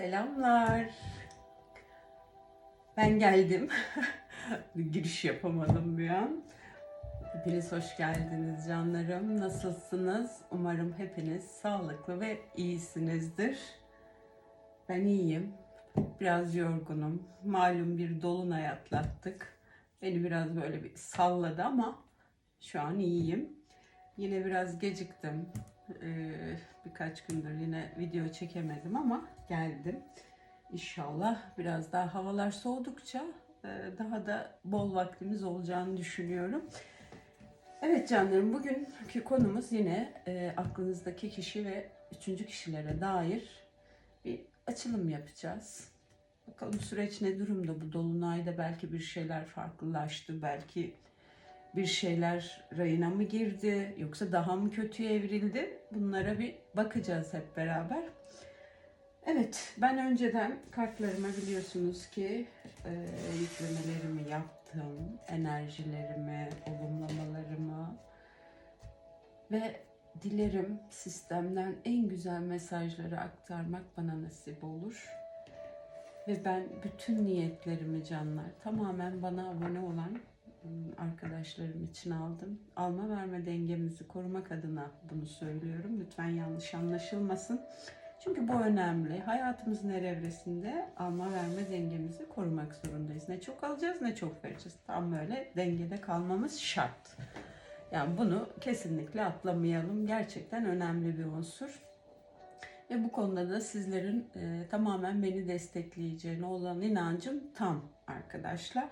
Selamlar. Ben geldim. Giriş yapamadım bir an. Hepiniz hoş geldiniz canlarım. Nasılsınız? Umarım hepiniz sağlıklı ve iyisinizdir. Ben iyiyim. Biraz yorgunum. Malum bir dolunay atlattık. Beni biraz böyle bir salladı ama şu an iyiyim. Yine biraz geciktim. Ee, birkaç gündür yine video çekemedim ama geldim. İnşallah biraz daha havalar soğudukça e, daha da bol vaktimiz olacağını düşünüyorum. Evet canlarım bugünkü konumuz yine e, aklınızdaki kişi ve üçüncü kişilere dair bir açılım yapacağız. Bakalım süreç ne durumda bu dolunayda belki bir şeyler farklılaştı belki bir şeyler rayına mı girdi yoksa daha mı kötüye evrildi? Bunlara bir bakacağız hep beraber. Evet, ben önceden kartlarıma biliyorsunuz ki e, yüklemelerimi yaptım, enerjilerimi, olumlamalarımı ve dilerim sistemden en güzel mesajları aktarmak bana nasip olur. Ve ben bütün niyetlerimi canlar tamamen bana abone olan arkadaşlarım için aldım. Alma verme dengemizi korumak adına bunu söylüyorum. Lütfen yanlış anlaşılmasın. Çünkü bu önemli. Hayatımızın her evresinde alma verme dengemizi korumak zorundayız. Ne çok alacağız ne çok vereceğiz. Tam böyle dengede kalmamız şart. Yani bunu kesinlikle atlamayalım. Gerçekten önemli bir unsur. Ve bu konuda da sizlerin e, tamamen beni destekleyeceğine olan inancım tam arkadaşlar.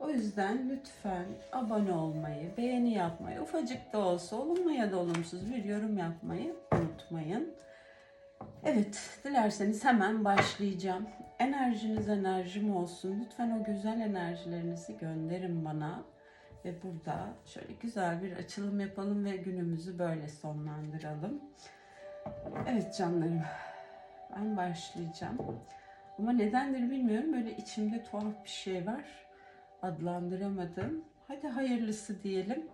O yüzden lütfen abone olmayı, beğeni yapmayı, ufacık da olsa olumlu ya da olumsuz bir yorum yapmayı unutmayın. Evet, dilerseniz hemen başlayacağım. Enerjiniz enerjim olsun. Lütfen o güzel enerjilerinizi gönderin bana. Ve burada şöyle güzel bir açılım yapalım ve günümüzü böyle sonlandıralım. Evet canlarım, ben başlayacağım. Ama nedendir bilmiyorum. Böyle içimde tuhaf bir şey var adlandıramadım. Hadi hayırlısı diyelim.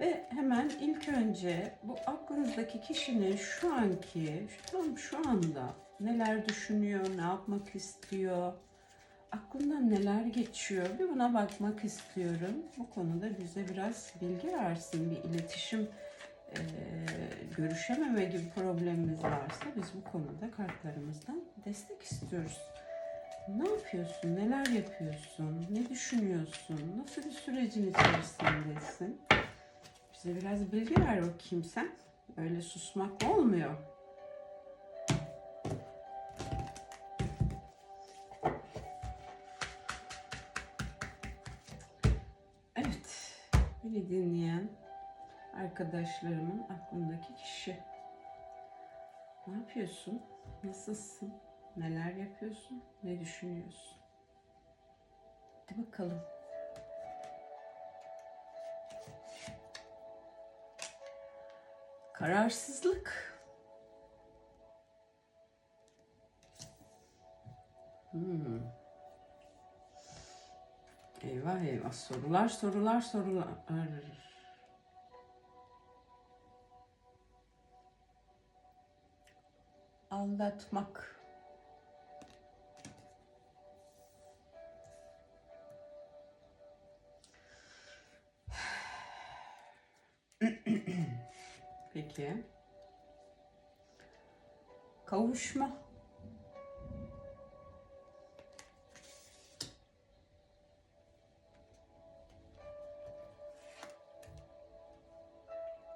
Ve hemen ilk önce bu aklınızdaki kişinin şu anki, tam şu anda neler düşünüyor, ne yapmak istiyor, aklından neler geçiyor bir buna bakmak istiyorum. Bu konuda bize biraz bilgi versin, bir iletişim e, görüşememe gibi problemimiz varsa biz bu konuda kartlarımızdan destek istiyoruz. Ne yapıyorsun? Neler yapıyorsun? Ne düşünüyorsun? Nasıl bir sürecin içerisindesin? Bize biraz bilgi ver bakayım sen. Öyle susmak olmuyor. Evet, beni dinleyen arkadaşlarımın aklındaki kişi. Ne yapıyorsun? Nasılsın? Neler yapıyorsun? Ne düşünüyorsun? Hadi bakalım. Kararsızlık. Hmm. Eyvah eyvah sorular sorular sorular. Aldatmak. Peki. Kavuşma.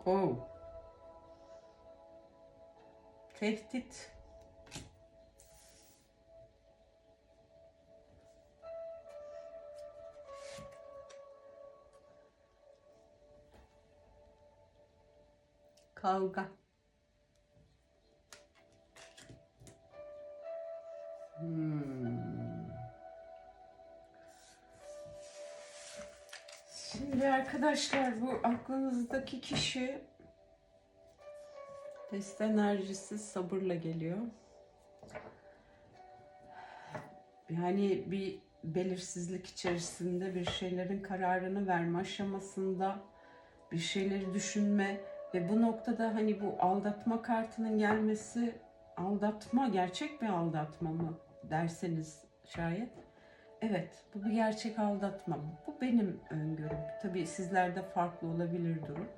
Oh. Tehdit. Kavga. Hmm. Şimdi arkadaşlar bu aklınızdaki kişi test enerjisi sabırla geliyor. Yani bir belirsizlik içerisinde bir şeylerin kararını verme aşamasında bir şeyleri düşünme ve bu noktada hani bu aldatma kartının gelmesi aldatma gerçek bir aldatma mı derseniz şayet. Evet, bu bir gerçek aldatma. Bu benim öngörüm. Tabii sizlerde farklı olabilir durum.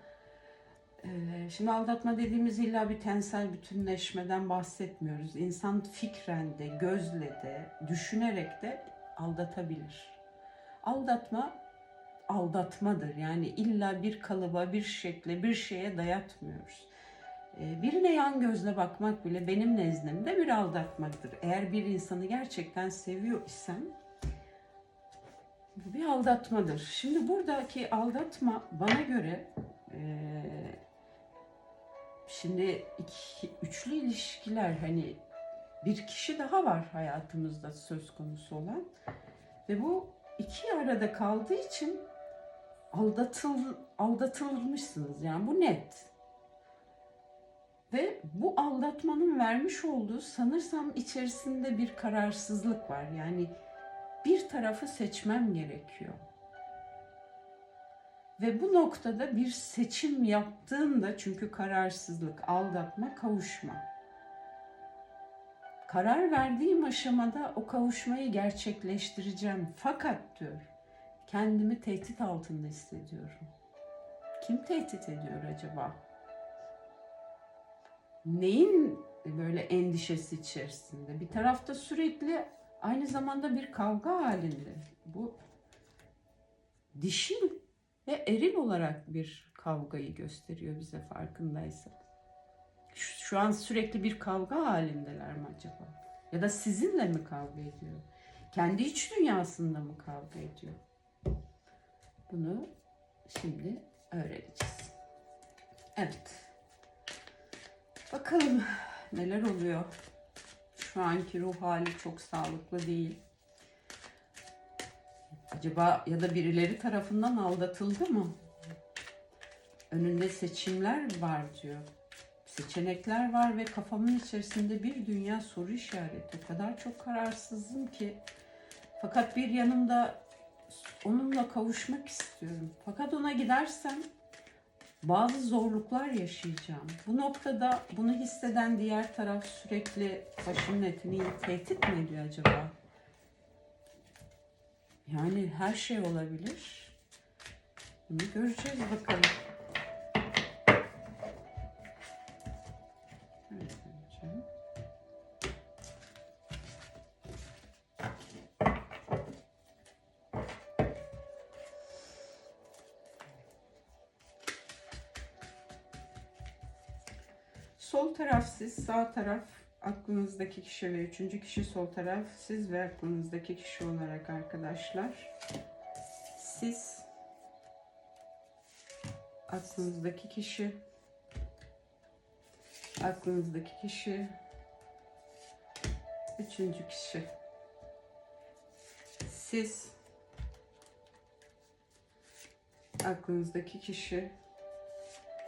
Ee, Şimdi aldatma dediğimiz illa bir tensel bütünleşmeden bahsetmiyoruz. İnsan fikren de, gözle de, düşünerek de aldatabilir. Aldatma aldatmadır. Yani illa bir kalıba, bir şekle, bir şeye dayatmıyoruz. Ee, Birine yan gözle bakmak bile benim nezdimde bir aldatmaktır. Eğer bir insanı gerçekten seviyor isem bir aldatmadır. Şimdi buradaki aldatma bana göre eee, şimdi iki, üçlü ilişkiler hani bir kişi daha var hayatımızda söz konusu olan ve bu iki arada kaldığı için aldatıl aldatılmışsınız yani bu net. Ve bu aldatmanın vermiş olduğu sanırsam içerisinde bir kararsızlık var. Yani bir tarafı seçmem gerekiyor. Ve bu noktada bir seçim yaptığında çünkü kararsızlık, aldatma, kavuşma. Karar verdiğim aşamada o kavuşmayı gerçekleştireceğim. Fakat diyor, kendimi tehdit altında hissediyorum. Kim tehdit ediyor acaba? Neyin böyle endişesi içerisinde? Bir tarafta sürekli aynı zamanda bir kavga halinde. Bu dişil ve eril olarak bir kavgayı gösteriyor bize farkındaysanız. Şu, an sürekli bir kavga halindeler mi acaba? Ya da sizinle mi kavga ediyor? Kendi iç dünyasında mı kavga ediyor? Bunu şimdi öğreneceğiz. Evet. Bakalım neler oluyor. Şu anki ruh hali çok sağlıklı değil. Acaba ya da birileri tarafından aldatıldı mı? Önünde seçimler var diyor. Seçenekler var ve kafamın içerisinde bir dünya soru işareti. O kadar çok kararsızım ki. Fakat bir yanımda onunla kavuşmak istiyorum. Fakat ona gidersem bazı zorluklar yaşayacağım. Bu noktada bunu hisseden diğer taraf sürekli başının etini tehdit mi ediyor acaba? Yani her şey olabilir. Bunu göreceğiz bakalım. Sol taraf siz, sağ taraf aklınızdaki kişi ve üçüncü kişi sol taraf siz ve aklınızdaki kişi olarak arkadaşlar. Siz aklınızdaki kişi aklınızdaki kişi üçüncü kişi siz aklınızdaki kişi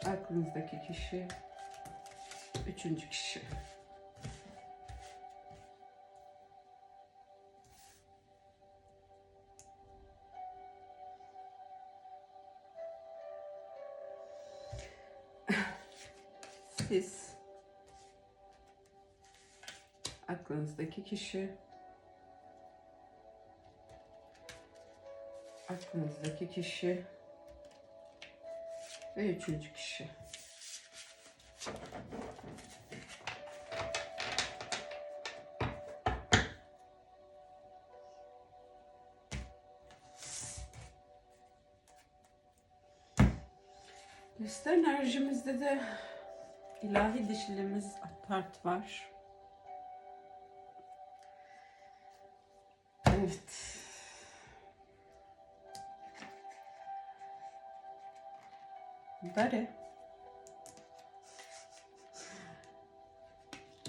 aklınızdaki kişi Üçüncü kişi. Siz aklınızdaki kişi aklınızdaki kişi ve üçüncü kişi. De ilahi dişilimiz apart var. Evet. Dare.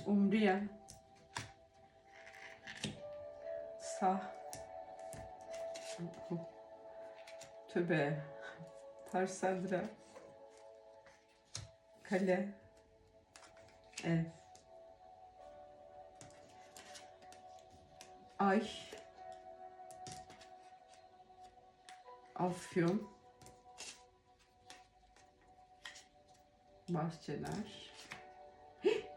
Umriye. Sah. Tübe. Tarsadra kale, ev, ay, afyon, bahçeler,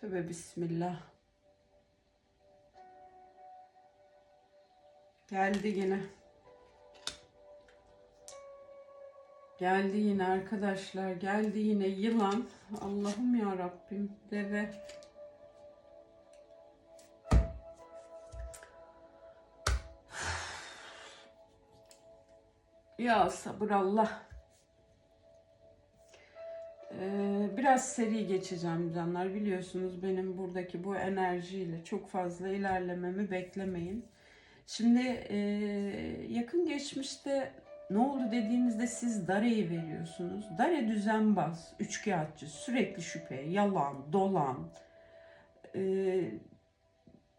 Tövbe bismillah. Geldi yine. Geldi yine arkadaşlar. Geldi yine yılan. Allah'ım ya Rabbim. Deve. Ya sabır Allah. Ee, biraz seri geçeceğim canlar. Biliyorsunuz benim buradaki bu enerjiyle çok fazla ilerlememi beklemeyin. Şimdi e, yakın geçmişte ne oldu dediğimizde siz Dare'yi veriyorsunuz. Dare düzenbaz, üçkağıtçı, sürekli şüphe, yalan, dolan. e,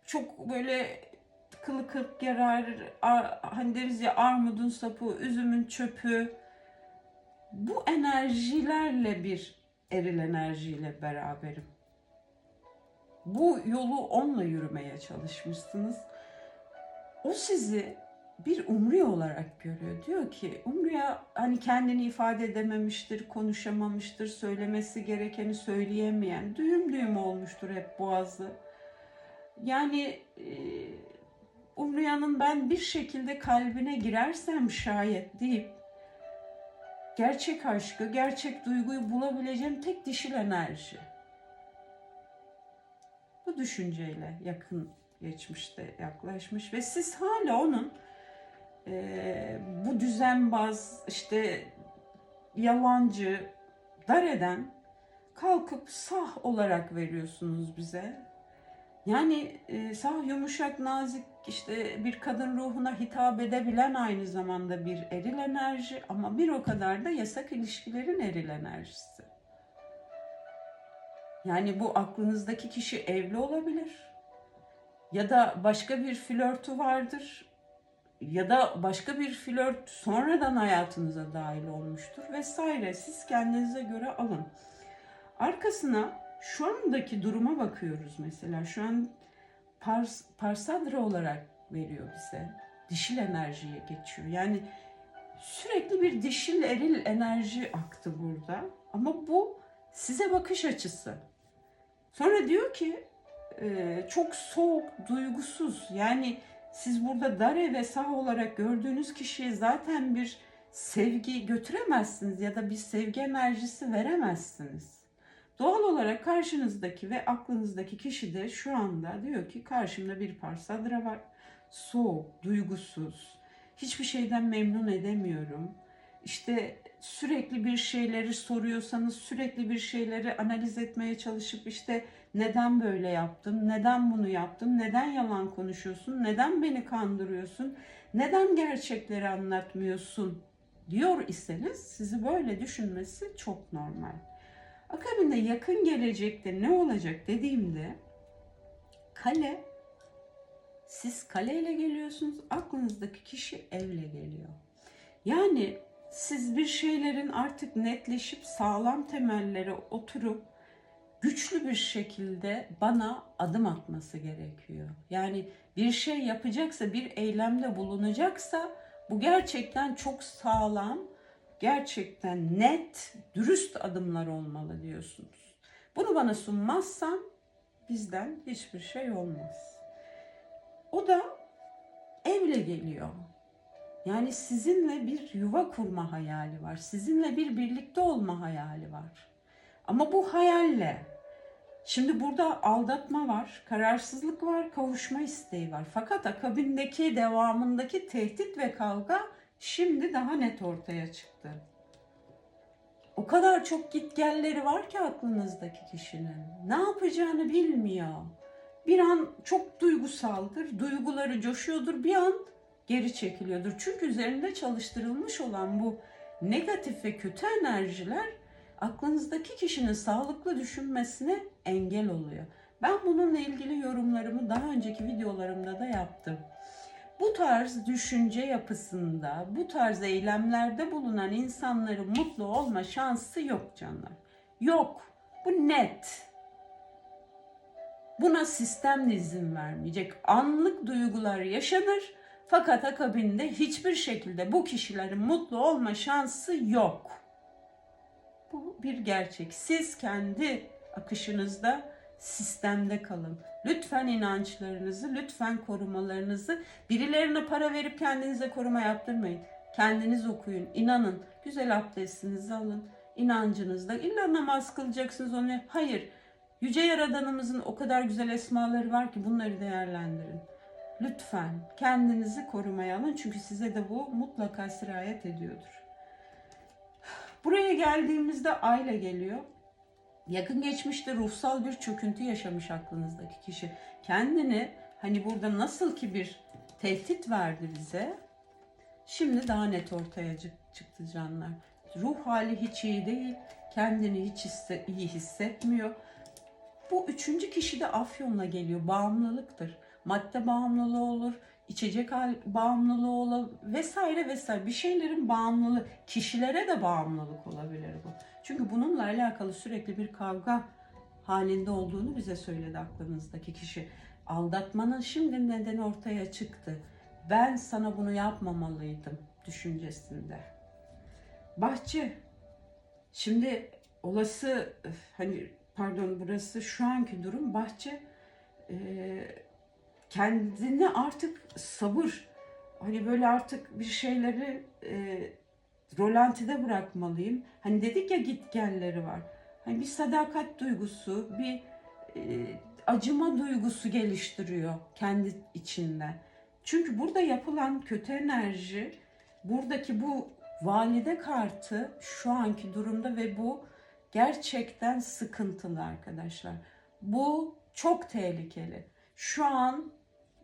çok böyle kılı kırk yarar, ar- hani deriz ya armudun sapı, üzümün çöpü. Bu enerjilerle bir eril enerjiyle beraberim. Bu yolu onunla yürümeye çalışmışsınız. O sizi bir umri olarak görüyor. Diyor ki umriya hani kendini ifade edememiştir, konuşamamıştır, söylemesi gerekeni söyleyemeyen, düğüm düğüm olmuştur hep boğazı. Yani e, Umriya'nın ben bir şekilde kalbine girersem şayet deyip gerçek aşkı, gerçek duyguyu bulabileceğim tek dişil enerji. Bu düşünceyle yakın geçmişte yaklaşmış ve siz hala onun eee, bu düzenbaz, işte yalancı, dar eden kalkıp sah olarak veriyorsunuz bize. Yani e, sah yumuşak nazik işte bir kadın ruhuna hitap edebilen aynı zamanda bir eril enerji ama bir o kadar da yasak ilişkilerin eril enerjisi. Yani bu aklınızdaki kişi evli olabilir ya da başka bir flörtü vardır ya da başka bir flört sonradan hayatınıza dahil olmuştur vesaire. Siz kendinize göre alın. Arkasına şu andaki duruma bakıyoruz mesela. Şu an pars, parsadra olarak veriyor bize. Dişil enerjiye geçiyor. Yani sürekli bir dişil eril enerji aktı burada. Ama bu size bakış açısı. Sonra diyor ki e, çok soğuk, duygusuz. Yani siz burada dare ve sah olarak gördüğünüz kişiye zaten bir sevgi götüremezsiniz ya da bir sevgi enerjisi veremezsiniz. Doğal olarak karşınızdaki ve aklınızdaki kişi de şu anda diyor ki karşımda bir parsadra var. Soğuk, duygusuz, hiçbir şeyden memnun edemiyorum. İşte sürekli bir şeyleri soruyorsanız sürekli bir şeyleri analiz etmeye çalışıp işte neden böyle yaptın, neden bunu yaptın, neden yalan konuşuyorsun, neden beni kandırıyorsun, neden gerçekleri anlatmıyorsun? Diyor iseniz sizi böyle düşünmesi çok normal. Akabinde yakın gelecekte ne olacak dediğimde kale siz kaleyle geliyorsunuz, aklınızdaki kişi evle geliyor. Yani siz bir şeylerin artık netleşip sağlam temellere oturup güçlü bir şekilde bana adım atması gerekiyor. Yani bir şey yapacaksa, bir eylemde bulunacaksa bu gerçekten çok sağlam, gerçekten net, dürüst adımlar olmalı diyorsunuz. Bunu bana sunmazsan bizden hiçbir şey olmaz. O da evle geliyor. Yani sizinle bir yuva kurma hayali var. Sizinle bir birlikte olma hayali var. Ama bu hayalle Şimdi burada aldatma var, kararsızlık var, kavuşma isteği var. Fakat akabindeki, devamındaki tehdit ve kavga şimdi daha net ortaya çıktı. O kadar çok gitgelleri var ki aklınızdaki kişinin. Ne yapacağını bilmiyor. Bir an çok duygusaldır, duyguları coşuyordur, bir an geri çekiliyordur. Çünkü üzerinde çalıştırılmış olan bu negatif ve kötü enerjiler aklınızdaki kişinin sağlıklı düşünmesine engel oluyor. Ben bununla ilgili yorumlarımı daha önceki videolarımda da yaptım. Bu tarz düşünce yapısında, bu tarz eylemlerde bulunan insanların mutlu olma şansı yok canlar. Yok. Bu net. Buna sistem izin vermeyecek. Anlık duygular yaşanır fakat akabinde hiçbir şekilde bu kişilerin mutlu olma şansı yok. Bu bir gerçek. Siz kendi akışınızda sistemde kalın. Lütfen inançlarınızı, lütfen korumalarınızı birilerine para verip kendinize koruma yaptırmayın. Kendiniz okuyun, inanın. Güzel abdestinizi alın. inancınızda. İlla namaz kılacaksınız onu. Hayır. Yüce Yaradanımızın o kadar güzel esmaları var ki bunları değerlendirin. Lütfen kendinizi korumaya alın çünkü size de bu mutlaka sirayet ediyordur. Buraya geldiğimizde aile geliyor. Yakın geçmişte ruhsal bir çöküntü yaşamış aklınızdaki kişi. Kendini hani burada nasıl ki bir tehdit verdi bize. Şimdi daha net ortaya çık- çıktı canlar. Ruh hali hiç iyi değil. Kendini hiç hisse- iyi hissetmiyor. Bu üçüncü kişi de afyonla geliyor. Bağımlılıktır. Madde bağımlılığı olur, içecek bağımlılığı olur vesaire vesaire. Bir şeylerin bağımlılığı, kişilere de bağımlılık olabilir bu. Çünkü bununla alakalı sürekli bir kavga halinde olduğunu bize söyledi aklınızdaki kişi. Aldatmanın şimdi nedeni ortaya çıktı. Ben sana bunu yapmamalıydım düşüncesinde. Bahçe. Şimdi olası hani pardon burası şu anki durum bahçe e, kendine artık sabır hani böyle artık bir şeyleri e, rolantide bırakmalıyım. Hani dedik ya git gelleri var. Hani bir sadakat duygusu, bir e, acıma duygusu geliştiriyor kendi içinde. Çünkü burada yapılan kötü enerji, buradaki bu valide kartı şu anki durumda ve bu gerçekten sıkıntılı arkadaşlar. Bu çok tehlikeli. Şu an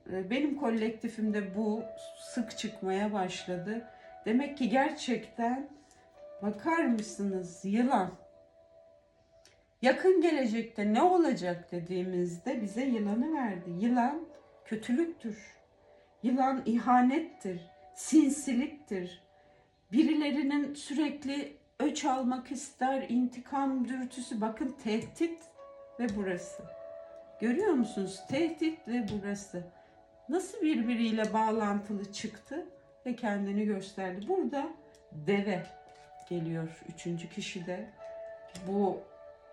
benim kolektifimde bu sık çıkmaya başladı. Demek ki gerçekten bakar mısınız yılan. Yakın gelecekte ne olacak dediğimizde bize yılanı verdi. Yılan kötülüktür. Yılan ihanettir, sinsiliktir. Birilerinin sürekli öç almak ister, intikam dürtüsü. Bakın tehdit ve burası. Görüyor musunuz? Tehdit ve burası. Nasıl birbiriyle bağlantılı çıktı ve kendini gösterdi. Burada deve geliyor üçüncü kişi de. Bu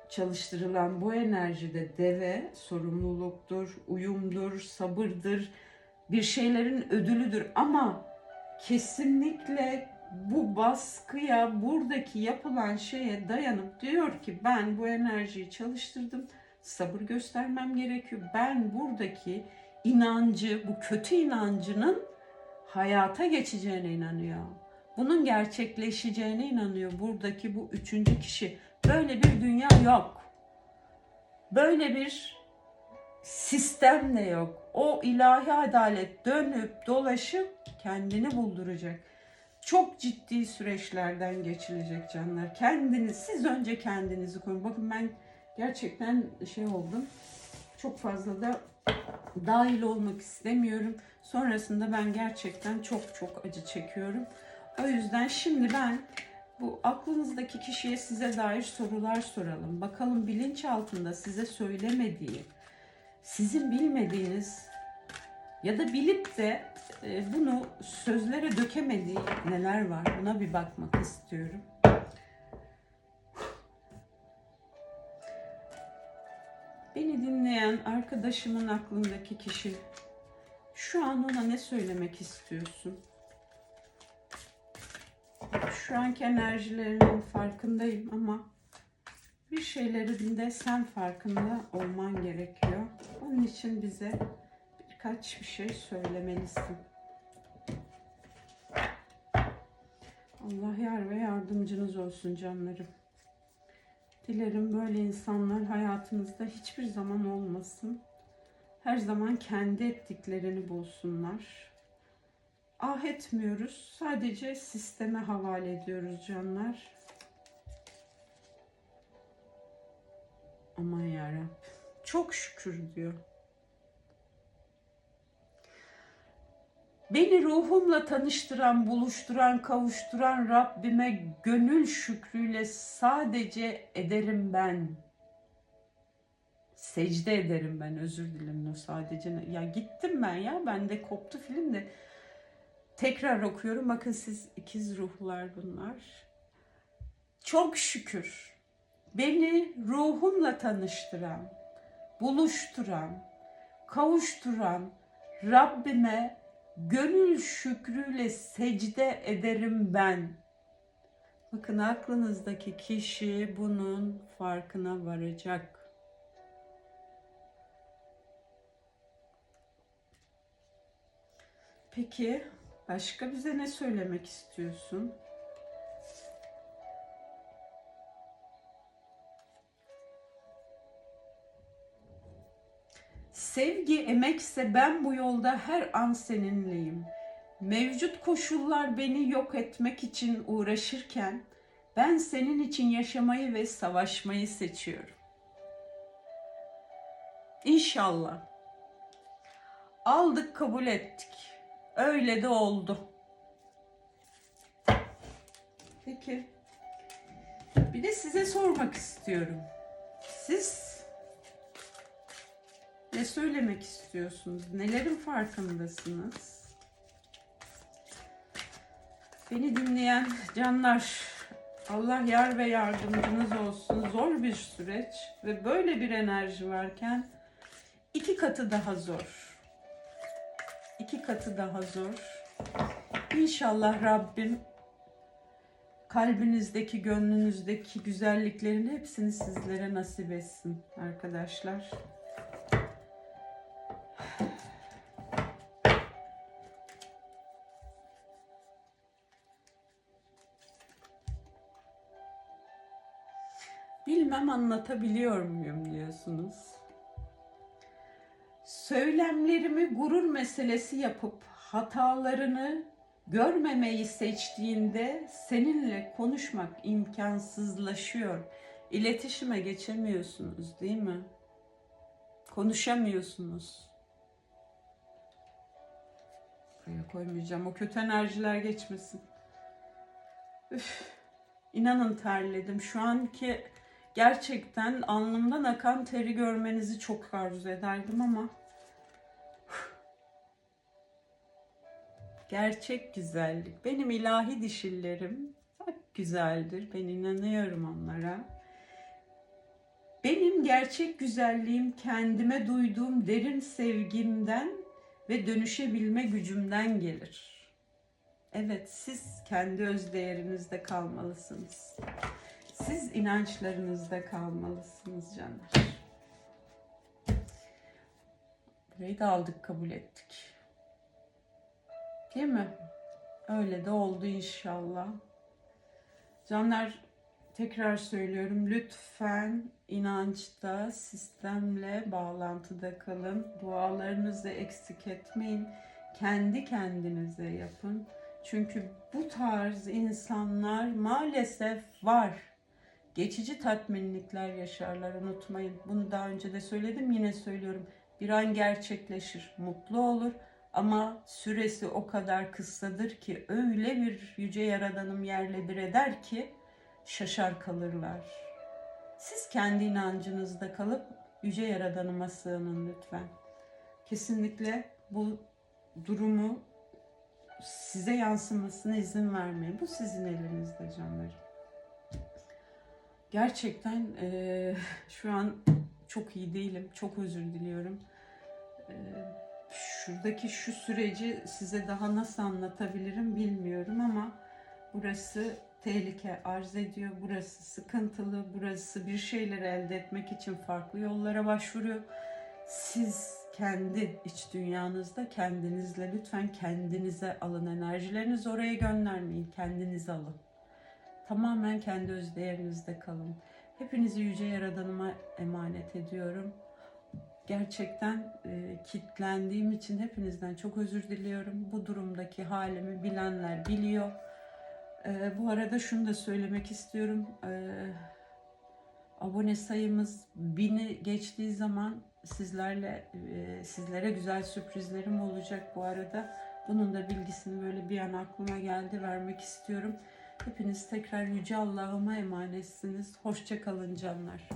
çalıştırılan bu enerjide deve sorumluluktur, uyumdur, sabırdır, bir şeylerin ödülüdür ama kesinlikle bu baskıya, buradaki yapılan şeye dayanıp diyor ki ben bu enerjiyi çalıştırdım, sabır göstermem gerekiyor. Ben buradaki inancı, bu kötü inancının hayata geçeceğine inanıyor. Bunun gerçekleşeceğine inanıyor buradaki bu üçüncü kişi. Böyle bir dünya yok. Böyle bir sistem de yok. O ilahi adalet dönüp dolaşıp kendini bulduracak. Çok ciddi süreçlerden geçilecek canlar. Kendiniz, siz önce kendinizi koyun. Bakın ben gerçekten şey oldum. Çok fazla da dahil olmak istemiyorum. Sonrasında ben gerçekten çok çok acı çekiyorum. O yüzden şimdi ben bu aklınızdaki kişiye size dair sorular soralım. Bakalım bilinçaltında size söylemediği, sizin bilmediğiniz ya da bilip de e, bunu sözlere dökemediği neler var? Buna bir bakmak istiyorum. Beni dinleyen arkadaşımın aklındaki kişi şu an ona ne söylemek istiyorsun? Şu anki enerjilerinin farkındayım ama bir şeylerin de sen farkında olman gerekiyor. Onun için bize birkaç bir şey söylemelisin. Allah yar ve yardımcınız olsun canlarım. Dilerim böyle insanlar hayatınızda hiçbir zaman olmasın. Her zaman kendi ettiklerini bulsunlar. Ah etmiyoruz. Sadece sisteme havale ediyoruz canlar. Aman yarabbim. Çok şükür diyor. Beni ruhumla tanıştıran, buluşturan, kavuşturan Rabbime gönül şükrüyle sadece ederim ben. Secde ederim ben, özür dilerim o sadece. Ya gittim ben ya, bende koptu film de. Tekrar okuyorum, bakın siz ikiz ruhlar bunlar. Çok şükür beni ruhumla tanıştıran, buluşturan, kavuşturan Rabbime gönül şükrüyle secde ederim ben. Bakın aklınızdaki kişi bunun farkına varacak. Peki başka bize ne söylemek istiyorsun? Sevgi emekse ben bu yolda her an seninleyim. Mevcut koşullar beni yok etmek için uğraşırken ben senin için yaşamayı ve savaşmayı seçiyorum. İnşallah. Aldık kabul ettik. Öyle de oldu. Peki. Bir de size sormak istiyorum. Siz ne söylemek istiyorsunuz? Nelerin farkındasınız? Beni dinleyen canlar, Allah yar ve yardımcınız olsun. Zor bir süreç ve böyle bir enerji varken iki katı daha zor. İki katı daha zor. İnşallah Rabbim kalbinizdeki, gönlünüzdeki güzelliklerin hepsini sizlere nasip etsin arkadaşlar. Bilmem anlatabiliyor muyum diyorsunuz. Söylemlerimi gurur meselesi yapıp hatalarını görmemeyi seçtiğinde seninle konuşmak imkansızlaşıyor. İletişime geçemiyorsunuz değil mi? Konuşamıyorsunuz. Buraya koymayacağım. O kötü enerjiler geçmesin. Üf. İnanın terledim. Şu anki gerçekten alnımdan akan teri görmenizi çok arzu ederdim ama gerçek güzellik. Benim ilahi dişillerim çok güzeldir. Ben inanıyorum onlara. Benim gerçek güzelliğim kendime duyduğum derin sevgimden ve dönüşebilme gücümden gelir. Evet, siz kendi öz değerinizde kalmalısınız. Siz inançlarınızda kalmalısınız canlar. Burayı da aldık, kabul ettik. Değil mi? Öyle de oldu inşallah. Canlar tekrar söylüyorum. Lütfen inançta, sistemle bağlantıda kalın. Dualarınızı eksik etmeyin. Kendi kendinize yapın. Çünkü bu tarz insanlar maalesef var. Geçici tatminlikler yaşarlar unutmayın. Bunu daha önce de söyledim yine söylüyorum. Bir an gerçekleşir, mutlu olur ama süresi o kadar kısadır ki öyle bir yüce yaradanım yerle bir eder ki şaşar kalırlar. Siz kendi inancınızda kalıp yüce yaradanıma sığının lütfen. Kesinlikle bu durumu size yansımasına izin vermeyin. Bu sizin elinizde canlarım. Gerçekten e, şu an çok iyi değilim. Çok özür diliyorum. E, şuradaki şu süreci size daha nasıl anlatabilirim bilmiyorum ama burası tehlike arz ediyor. Burası sıkıntılı. Burası bir şeyler elde etmek için farklı yollara başvuruyor. Siz kendi iç dünyanızda kendinizle lütfen kendinize alın enerjilerinizi oraya göndermeyin. Kendinize alın. Tamamen kendi öz değerinizde kalın. Hepinizi yüce yaradanıma emanet ediyorum. Gerçekten e, kitlendiğim için hepinizden çok özür diliyorum. Bu durumdaki halimi bilenler biliyor. E, bu arada şunu da söylemek istiyorum. E, abone sayımız bini geçtiği zaman sizlerle e, sizlere güzel sürprizlerim olacak bu arada. Bunun da bilgisini böyle bir an aklıma geldi vermek istiyorum. Hepiniz tekrar Yüce Allah'ıma emanetsiniz. Hoşça kalın canlar.